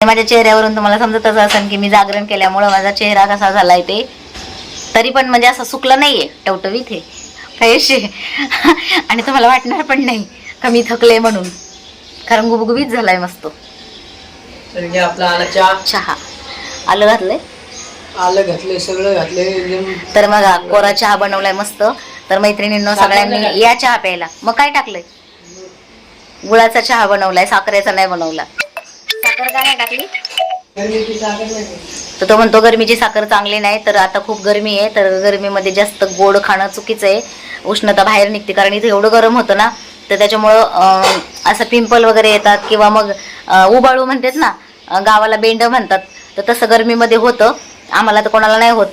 माझ्या चेहऱ्यावरून तुम्हाला समजतच असेल की मी जागरण केल्यामुळं माझा चेहरा कसा झालाय ते. तरी पण म्हणजे असं सुकलं नाहीये टवटवीत हे फ्रेश आहे. आणि तुम्हाला वाटणार पण नाही का मी थकले म्हणून. कारण गुबगुबीत झालाय मस्त. चहा चहा. आलं घातलंय? आलं घातले सगळं घातले एकदम तर मग कोरा चहा बनवलाय मस्त. तर मैत्रिणींनो सगळ्यांनी या चहा प्यायला. मग काय टाकलंय? गुळाचा चहा बनवलाय साखरेचा नाही बनवला. साखर का नाही टाकली. तर तो म्हणतो गरमीची साखर चांगली नाही तर आता खूप गरमी आहे तर गरमीमध्ये जास्त गोड खाणं चुकीचं आहे. उष्णता बाहेर निघते कारण इथे एवढं गरम होतं ना तर त्याच्यामुळं असं पिंपल वगैरे येतात किंवा मग उबाळू म्हणतात ना गावाला बेंड म्हणतात तर तसं गरमीमध्ये होतं. आम्हाला तर कोणाला नाही होत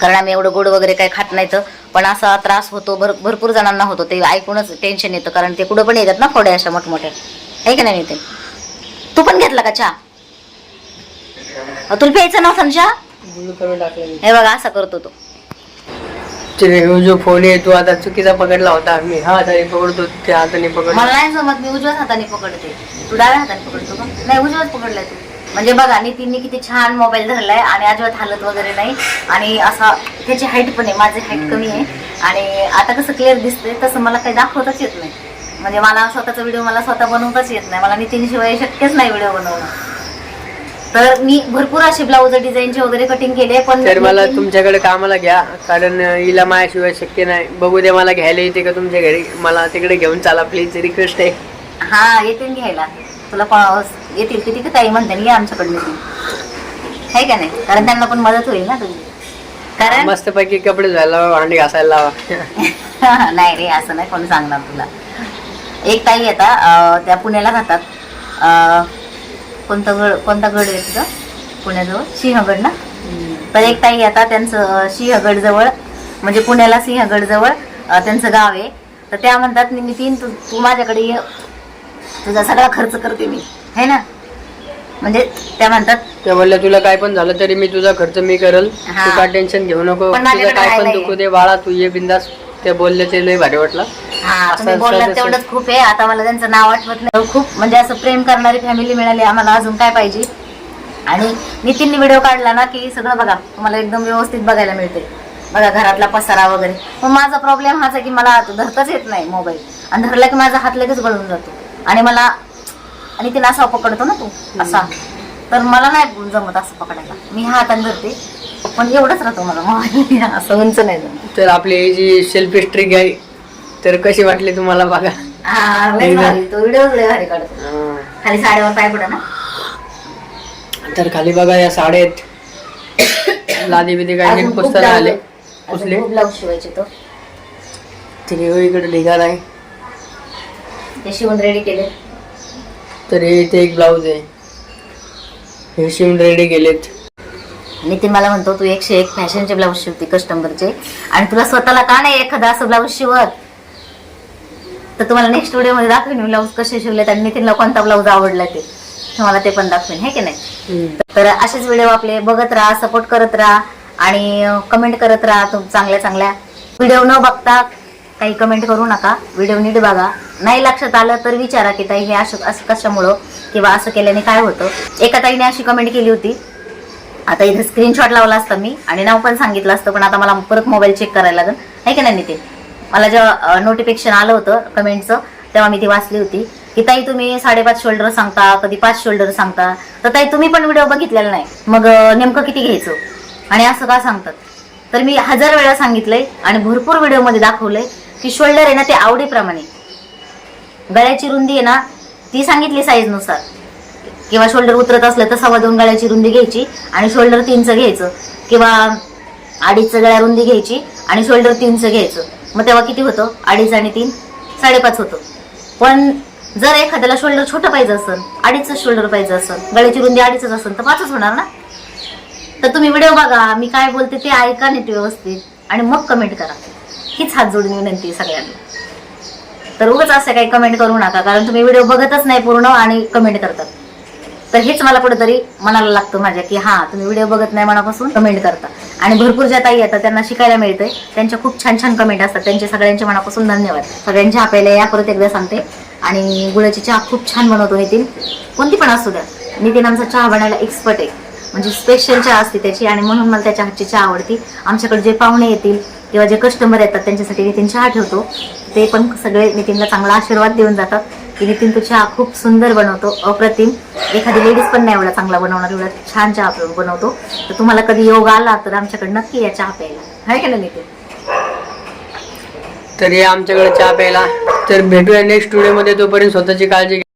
कारण आम्ही एवढं गोड वगैरे काही खात नाही तर. पण असा त्रास होतो भर भरपूर जणांना होतो ते ऐकूनच टेन्शन येतं कारण ते कुठं पण येतात ना फोड्या अशा मोठमोठ्या. आहे का नाही ते तू पण घेतला का चहा? तुला प्यायचं ना चहा? गुळ करून टाकलं मी. हे बघा असा करतो तो. जो फोन आहे तो आता चुकीचा पकडला होता मी हा हाताने पकडतो त्या हाताने पकडतो. मला नाही जमत मी उजव्याच हाताने पकडते. तू डाव्या हाताने पकडतो का? नाही उजव्याच पकडलाय तू. म्हणजे बघा नितीनने किती छान मोबाईल धरलाय आणि अजिबात हालत वगैरे नाही. आणि असा त्याची हाईट पण आहे माझी हाईट कमी आहे. आणि आता कसं क्लिअर दिसतंय तसं मला काही दाखवताच येत नाही. म्हणजे मला स्वतःचा व्हिडिओ मला स्वतः बनवताच येत नाही. मला नितीनशिवाय शक्यच नाही व्हिडिओ बनवणं. तर मी भरपूर असे ब्लाऊज डिझाईनचे वगैरे कटिंग केले पण तर मला तुमच्याकडे कामाला घ्या कारण हिला माझ्याशिवाय शक्य नाही. बघू दे मला घ्यायला येते का तुमच्या घरी. मला तिकडे घेऊन चाला प्लीज रिक्वेस्ट आहे. हा येतील घ्यायला. तुला येतील किती की ताई म्हणते ये आमच्याकडनं आहे का नाही? कारण त्यांना पण मदत होईल ना तुझी. कारण मस्त पैकी कपडे धुवायला भांडी घासायला लावा. नाही रे असं नाही कोण सांगणार तुला. एक ताई येतात त्या पुण्याला राहतात. कोणता गड कोणता गड आहे तुझं पुण्याजवळ? सिंहगड ना? तर एक ताई येतात त्यांचं अं, सिंहगड जवळ म्हणजे पुण्याला सिंहगड जवळ अं, त्यांचं गाव आहे. तर त्या म्हणतात नितीन तू तू माझ्याकडे ये. तुझा सगळा खर्च करते मी. है ना? म्हणजे त्या म्हणतात त्या म्हणल्या तुला काय पण झालं तरी मी तुझा खर्च मी करल. तू काय टेन्शन घेऊ नको. तुझं काय पण दुखू दे बाळा तू ये बिंदास. ते बोलले ते लय भारी वाटलं. हा तुम्ही असं- बोललात तेवढंच खूप आहे आता मला त्यांचं नाव आठवत नाही. खूप म्हणजे असं प्रेम करणारी फॅमिली मिळाली आम्हाला अजून काय पाहिजे? आणि नितीनने व्हिडिओ काढला ना की सगळं बघा तुम्हाला एकदम व्यवस्थित बघायला मिळते. बघा घरातला पसारा वगैरे. पण माझा प्रॉब्लेम हाच आहे की मला धरताच येत नाही मोबाईल आणि धरला की माझा हात लगेच गळून जातो. आणि मला आणि तिला असा पकडतो ना तू असा. तर मला नाही जमत असं पकडायला. मी हा हाताने धरते. पण एवढंच राहतो मला मोबाईल असं उंच नाही जमत. तर आपली जी सेल्फी स्ट्रिक आहे तर कशी वाटली तुम्हाला बघा? हा लय भारी. तो व्हिडिओ लय भारी काढतो. खाली साड्यावर पाय पडा ना. तर खाली बघा या साड्या आहेत लादी बिदी काय अजून नीट खूप पुसता ब्लाऊज आले. अजून पुसले खूप ब्लाऊज शिवायचे तो. तिने इकडे ढिगाण आहे. ते शिवून रेडी केले. तर हे इथे एक ब्लाऊज आहे. हे शिवून रेडी केलेत. नितीन मला म्हणतो तू एकशे एक फॅशनचे ब्लाऊज शिवते कस्टमरचे आणि तुला स्वतःला का नाही एखादा असं ब्लाऊज शिवत? तर तुम्हाला नेक्स्ट व्हिडिओमध्ये दाखवेन मी ब्लाऊज कसे शिवलेत आणि नितीनला कोणता ब्लाऊज आवडला ते. तुम्हाला ते पण दाखवेन हे की नाही. तर असेच व्हिडिओ आपले बघत राहा सपोर्ट करत राहा आणि कमेंट करत राहा तुम चांगल्या चांगल्या. व्हिडिओ न बघता काही कमेंट करू नका. व्हिडिओ नीट बघा. नाही लक्षात आलं तर विचारा की ताई हे असं असं कशामुळं किंवा असं केल्याने काय होतं? एका ताईने अशी कमेंट केली होती. आता इथे स्क्रीनशॉट लावला असता मी आणि नाव पण सांगितलं असतं पण आता मला परत मोबाईल चेक करायला लागेल. आहे की नाही नितीन? मला जेव्हा नोटिफिकेशन आलं होतं कमेंटचं तेव्हा मी ती वाचली होती. की ताई तुम्ही साडेपाच शोल्डर सांगता कधी पाच शोल्डर सांगता. तर ताई तुम्ही पण व्हिडिओ बघितलेला नाही. मग नेमकं किती घ्यायचं? आणि असं का सांगतात? तर मी हजार वेळा सांगितलंय आणि भरपूर व्हिडिओमध्ये दाखवलंय की शोल्डर आहे ना ते आवडीप्रमाणे. गळ्याची रुंदी आहे ना ती सांगितली साईजनुसार किंवा शोल्डर उतरत असलं तर सव्वा दोन गळ्याची रुंदी घ्यायची आणि शोल्डर तीनचं घ्यायचं. किंवा अडीचचं गळ्या रुंदी घ्यायची आणि शोल्डर तीनचं घ्यायचं. मग तेव्हा किती होतं? अडीच आणि तीन साडेपाच होतं. पण जर एखाद्याला शोल्डर छोटं पाहिजे असेल अडीचच शोल्डर पाहिजे असेल गळ्याची रुंदी अडीचच असेल तर पाचच होणार ना? तर तुम्ही व्हिडिओ बघा मी काय बोलते ते ऐका नीट व्यवस्थित आणि मग कमेंट करा. हीच हात जोडून विनंती सगळ्यांना. तर उगाच असं काही कमेंट करू नका कारण तुम्ही व्हिडिओ बघतच नाही पूर्ण आणि कमेंट करतात. तर हेच मला कुठेतरी मनाला लागतं माझ्या की हा तुम्ही व्हिडिओ बघत नाही मनापासून कमेंट करता. आणि भरपूर ज्या ताई येतात त्यांना शिकायला मिळते त्यांच्या खूप छान छान कमेंट असतात. त्यांचे सगळ्यांचे मनापासून धन्यवाद. सगळ्यांच्या आपल्याला या परत एकदा सांगते. आणि गुळाची चहा खूप छान बनवतो नितीन कोणती पण असू द्या. नितीन आमचा चहा बनायला एक्सपर्ट आहे. म्हणजे स्पेशल चहा असते त्याची आणि म्हणून मला त्याच्या हातची चहा आवडती. आमच्याकडे जे पाहुणे येतील किंवा जे कस्टमर येतात त्यांच्यासाठी नितीन चहा ठेवतो. ते पण सगळे नितीनला चांगला आशीर्वाद देऊन जातात. की नितीन तू चहा खूप सुंदर बनवतो. अप्रतिम. एखादी लेडीज पण नाही एवढा चांगला बनवणार एवढा छान चहा बनवतो. तर तुम्हाला कधी योग आला तर आमच्याकडे नक्की या चहा प्यायला. आहे का ना नितीन? तर हे आमच्याकडे चहा प्यायला. तर भेटूया नेक्स्ट स्टुडिओमध्ये तोपर्यंत स्वतःची काळजी